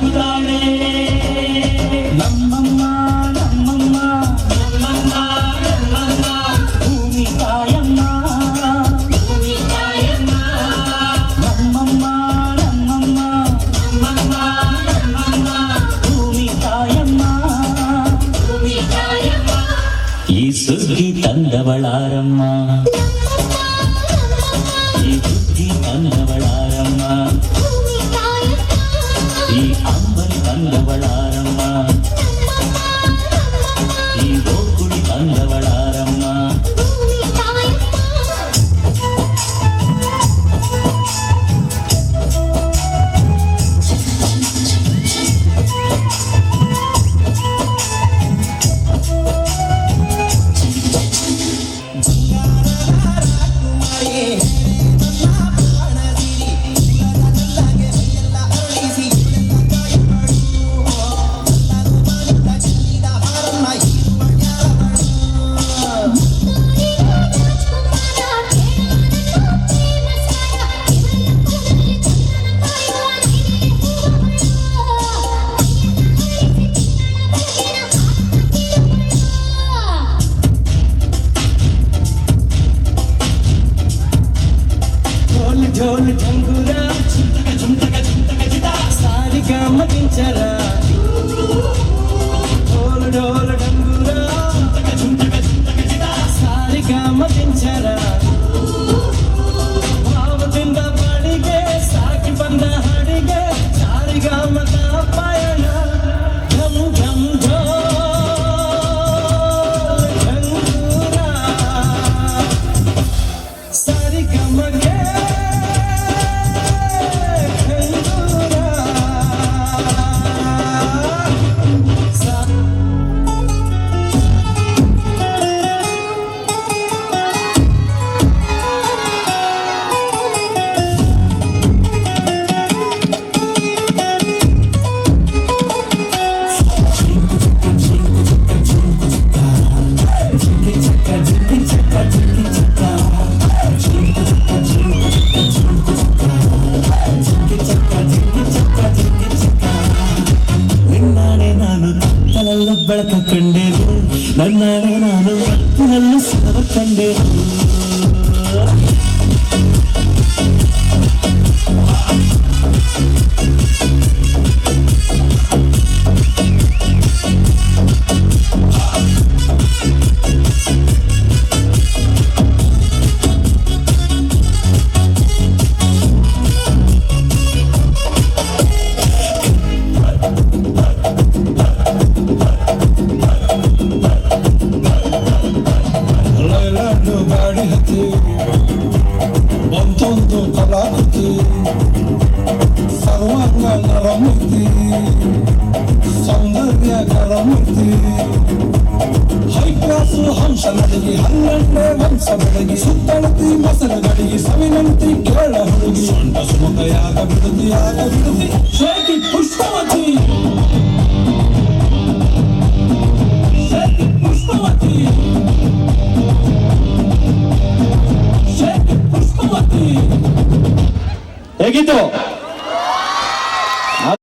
తగుతాడే నమ్మమ్మ నమ్మమ్మ నమ్మమ్మ నమ్మమ్మ భూమి తాయమ్మ భూమి తాయమ్మ నమ్మమ్మ నమ్మమ్మ నమ్మమ్మ ఈ సుగ్గి తందవళారమ్మ வந்தவளார் ಕತ್ತಲಲ್ಲ ಬೆಳಕ ಕಂಡೇನು ನನ್ನ ನಾನು ಕಂಡೇನು ಸೌಂದರ್ಯ ಹೈಕ್ರಾಸು ಹಂಸ ನಡಗಿ ಹನ್ನೆರಡನೇ ಹಂಸ ಬೆಳಗಿ ಸುತ್ತಳತಿ ಮೊಸರು ಗಡಿಗೆ ಸವಿನಂತಿ ಕೇಳ ಹುಡುಗಿ ಸೊಂಟ ಸುಮುಖ ಯಾಗ ಬಿಡುದಿ ಬಿಡುದಿ ಪುಷ್ಪವತಿ ಶೇಕಿ ಪುಷ್ಪವತಿ ಹೇಗಿತ್ತು?